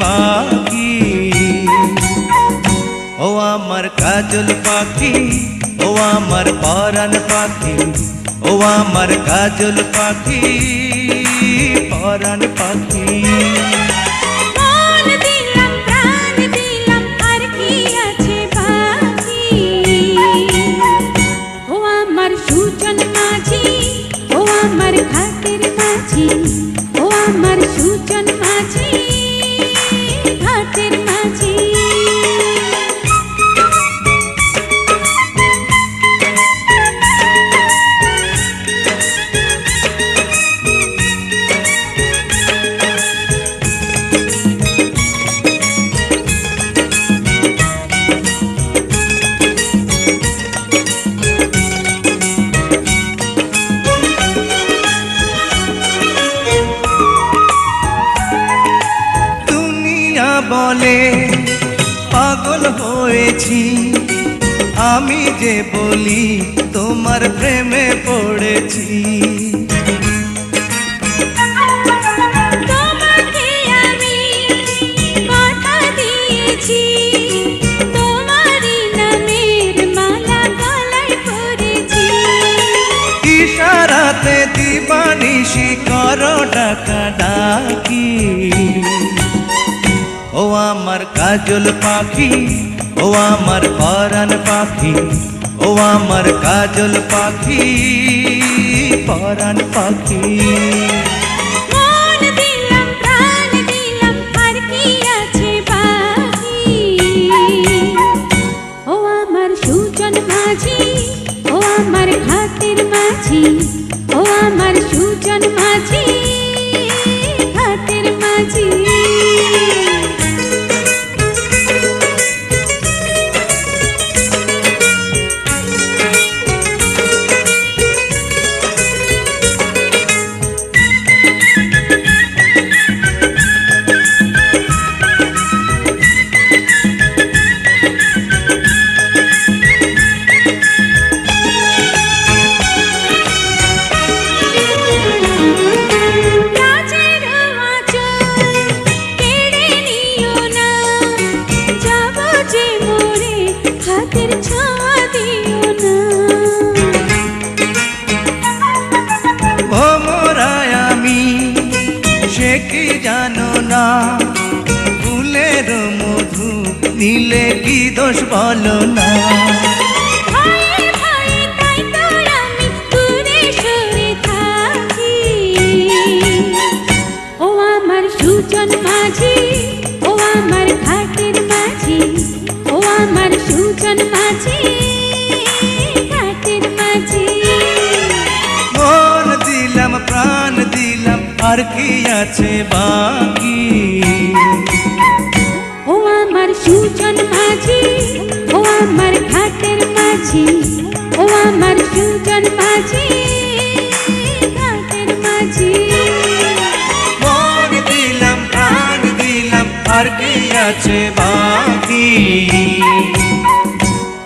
বাকি ও আমার কাজল পাখি, ও আমার পরাণ পাখি, ও আমার কাজল পাখি, পরাণ পাখি। আছে আমার ও আমার ঘাটের বলে পাগল হয়েছি। আমি যে বলি তোমার প্রেমে পড়েছি। তোমাকে আমি কথা দিয়েছি। তোমারই নামের মালা গলায় পরেছি। ইশারাতে দিবানিশি করো ডাকা ডাকি। ও আমার কাজল পাখি, ও আমার পরাণ পাখি, ও আমার কাজল পাখি, পরাণ পাখি। সুজন মাঝি না। ফুলের মধু নিলে কি দোষ বলো না? আর কি আছে বাকি? ও আমার সুজন মাঝি ও আমার ঘাটের মাঝি ও আমার সুজন মাঝি ঘাটের মাঝি। মন দিলাম প্রাণ দিলাম আর কি আছে বাকি?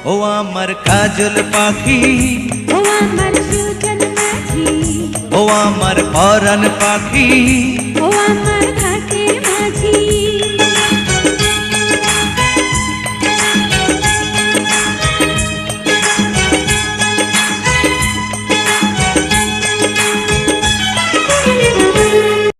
ও আমার কাজল পাখি ও আমার আমার পরাণ পাখি। ও আমার ঘাটের মাঝি।